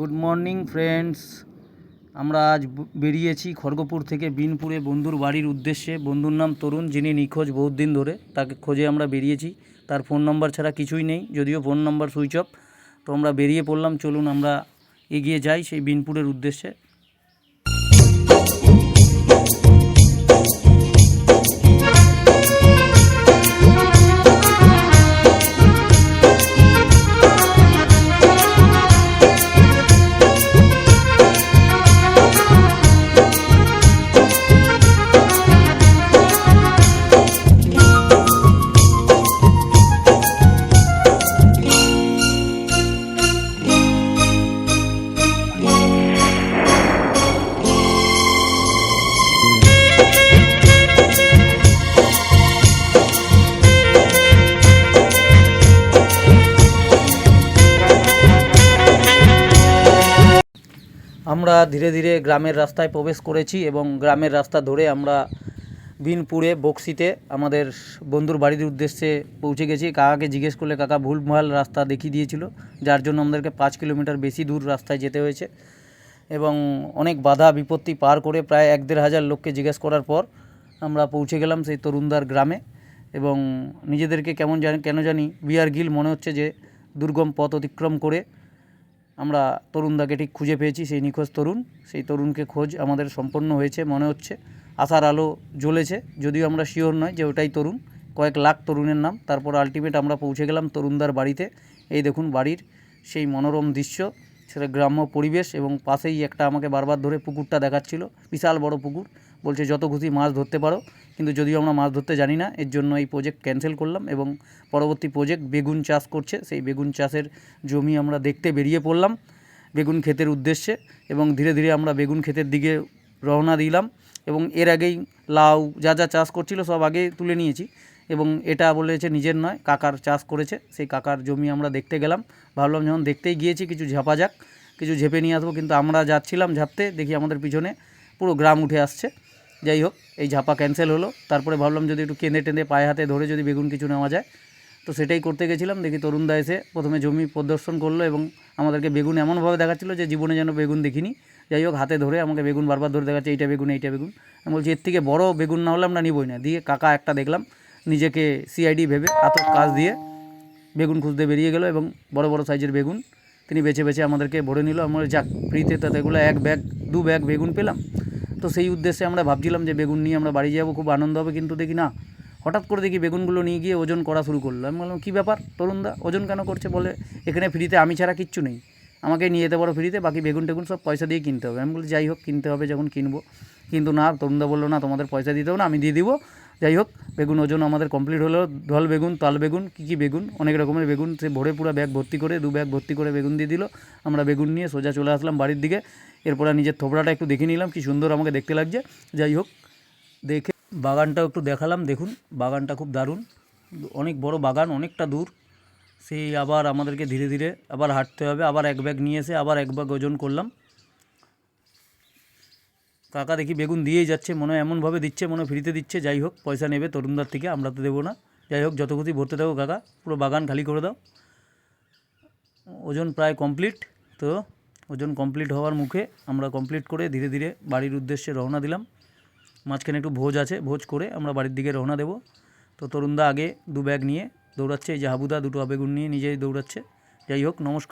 Good morning friends আমরা আজ বেরিয়েছি খড়গপুর থেকে বিনপুরে বন্ধুর বাড়ির উদ্দেশ্যে। বন্ধুর নাম তরুণ, যিনি নিখোঁজ বহুত দিন ধরে। তাকে খোঁজে আমরা বেরিয়েছি। তার ফোন নম্বর ছাড়া কিছুই নেই, যদিও ফোন নম্বর সুইচ অফ তো আমরা বেরিয়ে পড়লাম। চলুন আমরা এগিয়ে যাই সেই বিনপুরের উদ্দেশ্যে। আমরা ধীরে ধীরে গ্রামের রাস্তায় প্রবেশ করেছি এবং গ্রামের রাস্তা ধরে আমরা বিনপুরে, বক্সিতে আমাদের বন্ধুর বাড়ির উদ্দেশ্যে পৌঁছে গেছি। কাকাকে জিজ্ঞেস করলে কাকা ভুলভাল রাস্তা দেখিয়ে দিয়েছিল, যার জন্য আমাদেরকে পাঁচ কিলোমিটার বেশি দূর রাস্তায় যেতে হয়েছে এবং অনেক বাধা বিপত্তি পার করে প্রায় এক দেড় হাজার লোককে জিজ্ঞেস করার পর আমরা পৌঁছে গেলাম সেই তরুণদার গ্রামে এবং নিজেদেরকে কেমন জানি, কেন জানি বিয়ার গিল মনে হচ্ছে যে দুর্গম পথ অতিক্রম করে আমরা তরুণদাকে ঠিক খুঁজে পেয়েছি, সেই নিখোঁজ তরুণ। সেই তরুণকে খোঁজ আমাদের সম্পন্ন হয়েছে, মনে হচ্ছে। আশার আলো জ্বলেছে, যদিও আমরা শিওর নয় যে ওটাই তরুণ। কয়েক লাখ তরুণের নাম, তারপর আলটিমেট আমরা পৌঁছে গেলাম তরুণদার বাড়িতে। এই দেখুন বাড়ির সেই মনোরম দৃশ্য, সেটা গ্রাম্য পরিবেশ এবং পাশেই একটা আমাকে বারবার ধরে পুকুরটা দেখাচ্ছিল, বিশাল বড় পুকুর। বলছে, যত খুশি মাছ ধরতে পারো কিন্তু যদিও আমরা মাছ ধরতে জানি না, এর জন্য এই প্রজেক্ট ক্যান্সেল করলাম এবং পরবর্তী প্রজেক্ট বেগুন চাষ করছে। সেই বেগুন চাষের জমি আমরা দেখতে বেরিয়ে পড়লাম বেগুন ক্ষেতের উদ্দেশ্যে এবং ধীরে ধীরে আমরা বেগুন ক্ষেতের দিকে রওনা দিলাম এবং এর আগেই লাউ যা যা চাষ করছিল সব আগে তুলে নিয়েছি এবং এটা বলেছে নিজের নয়, কাকার চাষ করেছে। সেই কাকার জমি আমরা দেখতে গেলাম। ভাবলাম যখন দেখতেই গিয়েছি, কিছু ঝাপা যাক, কিছু ঝেপে নিয়ে আসব, কিন্তু আমরা যাচ্ছিলাম ঝাঁপতে, দেখি আমাদের পিছনে পুরো গ্রাম উঠে আসছে। যাই হোক এই ঝাপা ক্যান্সেল হলো। তারপরে ভাবলাম যদি একটু কেঁদে টেঁদে পায়ে হাতে ধরে যদি বেগুন কিছু নেওয়া যায়, তো সেটাই করতে গেছিলাম। দেখি তরুণদা এসে প্রথমে জমি প্রদর্শন করল এবং আমাদেরকে বেগুন এমনভাবে দেখাচ্ছিলো যে জীবনে যেন বেগুন দেখিনি। যাই হোক হাতে ধরে আমাকে বেগুন বারবার ধরে দেখাচ্ছে, এইটা বেগুন এইটা বেগুন। আমি বলছি, এর থেকে বড় বেগুন না হলে আমরা নিবই না। দিয়ে কাকা একটা দেখলাম, নিজেকে সিআইডি ভেবে আতক কাজ দিয়ে বেগুন খুঁজতে বেরিয়ে গেল এবং বড় বড় সাইজের বেগুন তিনি বেছে বেছে আমাদেরকে ভরে নিল। আমরা যাক, ফ্রিতে তাতে এগুলো এক ব্যাগ, দু ব্যাগ বেগুন পেলাম। তো সেই উদ্দেশ্যে আমরা ভাবছিলাম যে বেগুন নিয়ে আমরা বাড়ি যাব, খুব আনন্দ হবে কিন্তু দেখি না। হঠাৎ করে দেখি বেগুনগুলো নিয়ে গিয়ে ওজন করা শুরু করল। আমি বললাম, কী ব্যাপার তরুণদা, ওজন কেন করছে? বলে, এখানে ফ্রিতে আমি ছাড়া কিচ্ছু নেই। আমাকে নিয়ে যেতে পারো ফ্রিতে, বাকি বেগুন টেগুন সব পয়সা দিয়ে কিনতে হবে। আমি বলি যাই হোক, কিনতে হবে যখন কিনবো। কিন্তু না, তরুণদা বলল, না, তোমাদের পয়সা দিতে হবে না, আমি দিয়ে দিব। যাই হোক, বেগুন ওজন আমাদের কমপ্লিট হলো। ঢল বেগুন, তাল বেগুন, কী কী বেগুন? অনেক রকমের বেগুন। সে ভরে পুরো ব্যাগ ভর্তি করে, দু ব্যাগ ভর্তি করে বেগুন দিয়ে দিল। আমরা বেগুন নিয়ে সোজা চলে আসলাম বাড়ির দিকে। এরপরে নিজের থোবড়াটা একটু দেখে নিলাম, কি সুন্দর আমাকে দেখতে লাগছে। যাই হোক, দেখে বাগানটাও একটু দেখালাম, দেখুন। বাগানটা খুব দারুণ। অনেক বড় বাগান, অনেকটা দূর। সেই আবার আমাদেরকে ধীরে ধীরে আবার হাঁটতে হবে। আবার এক ব্যাগ নিয়ে এসে আবার এক ব্যাগ ওজন করলাম। কাকা দেখি বেগুন দিয়েই যাচ্ছে, মনে হয় এমনভাবে দিচ্ছে, মনে ফ্রিতে দিচ্ছে, যাই হোক, পয়সা নেবে, তরুণদার থেকে আমরা তো দেবো না। যাই হোক, যত খুশি ভরতে থাকো কাকা, পুরো বাগান খালি করে দাও। ওজন প্রায় কমপ্লিট তো ওজন কমপ্লিট হওয়ার মুখে আমরা কমপ্লিট করে ধীরে ধীরে বাড়ির উদ্দেশ্যে রওনা দিলাম। মাঝখানে একটু ভোজ আছে, ভোজ করে আমরা বাড়ির দিকে রওনা দেব। তো তরুণদা আগে দু ব্যাগ নিয়ে দৌড়াচ্ছে, এই যে হাবুদা দুটো আবেগুন নিয়ে নিজেই দৌড়াচ্ছে। যাই হোক, নমস্কার।